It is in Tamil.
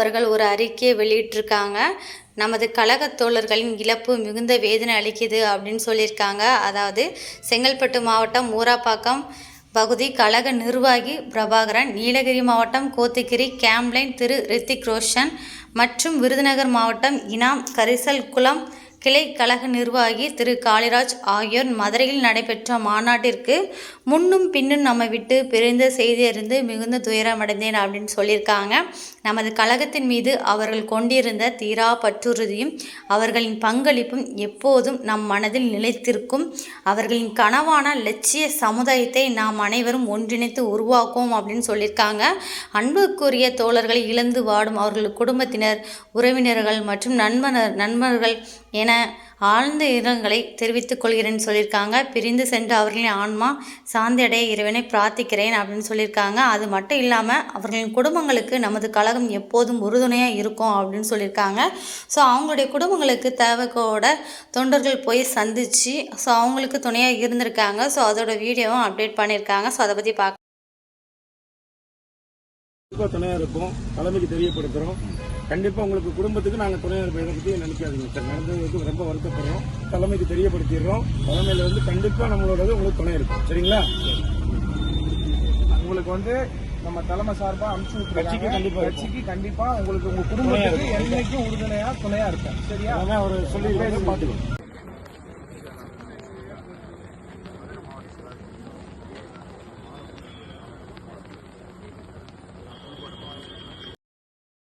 அவர்கள் ஒரு அறிக்கையை வெளியிட்டிருக்காங்க. நமது கழக தோழர்களின் இழப்பு மிகுந்த வேதனை அளிக்குது அப்படின்னு சொல்லியிருக்காங்க. அதாவது செங்கல்பட்டு மாவட்டம் ஊராப்பாக்கம் பகுதி கழக நிர்வாகி பிரபாகரன் நீலகிரி மாவட்டம் கோத்தகிரி கேம்ப்லைன் திரு ரித்திக் ரோஷன் மற்றும் விருதுநகர் மாவட்டம் இனாம் கரிசல் குளம் கிளை கழக நிர்வாகி திரு. காளிராஜ் ஆகியோர் மதுரையில் நடைபெற்ற மாநாட்டிற்கு முன்னும் பின்னும் நம்ம விட்டு பிரிந்த செய்தியிருந்து மிகுந்த துயரமடைந்தேன் அப்படின்னு சொல்லியிருக்காங்க. நமது கழகத்தின் மீது அவர்கள் கொண்டிருந்த தீரா பற்றுறுதியும் அவர்களின் பங்களிப்பும் எப்போதும் நம் மனதில் நிலைத்திருக்கும். அவர்களின் கனவான லட்சிய சமுதாயத்தை நாம் அனைவரும் ஒன்றிணைத்து உருவாக்குவோம் அப்படின்னு சொல்லியிருக்காங்க. அன்புக்குரிய தோழர்களை இழந்து வாடும் அவர்கள் குடும்பத்தினர் உறவினர்கள் மற்றும் நண்பனர் நண்பர்கள் என ஆழ்ந்த இரங்கலை தெரிவித்துக் கொள்கிறேன்னு சொல்லியிருக்காங்க. பிரிந்து சென்ற அவர்களின் ஆன்மா சாந்தியடைய இறைவனை பிரார்த்திக்கிறேன் அப்படின்னு சொல்லியிருக்காங்க. அது மட்டும் இல்லாமல் அவர்களின் குடும்பங்களுக்கு நமது கழகம் எப்போதும் உறுதுணையாக இருக்கும் அப்படின்னு சொல்லியிருக்காங்க. ஸோ அவங்களுடைய குடும்பங்களுக்கு தேவைக்கோட தொண்டர்கள் போய் சந்தித்து ஸோ அவங்களுக்கு துணையாக இருந்திருக்காங்க. ஸோ அதோட வீடியோவும் அப்டேட் பண்ணியிருக்காங்க. ஸோ அதை பற்றி பார்க்க துணையாக இருக்கும் தலைமைக்கு தெரியப்படுத்துகிறோம் கண்டிப்பா உங்களுக்கு குடும்பத்துக்கு நாங்க துணையா இருப்போம் இதை பத்தி நினைக்காதீங்க சார். நடந்ததுக்கு ரொம்ப வருத்தப்படுறோம். தலைமைக்கு தெரியப்படுத்திடுறோம். தலைமையில வந்து கண்டிப்பா நம்மளோட உங்களுக்கு துணை இருக்கும். சரிங்களா? உங்களுக்கு வந்து நம்ம தலைமை சார்பா அனுப்பிச்சு கட்சிக்கு விட்டுருக்காங்க கண்டிப்பா இருக்கும். கட்சிக்கு கண்டிப்பா உங்களுக்கு உங்க குடும்பத்துக்கு என்னைக்கும் உறுதுணையா துணையா இருப்பேன். சரியா? அதான் அவர் சொல்லி பாத்துக்கணும்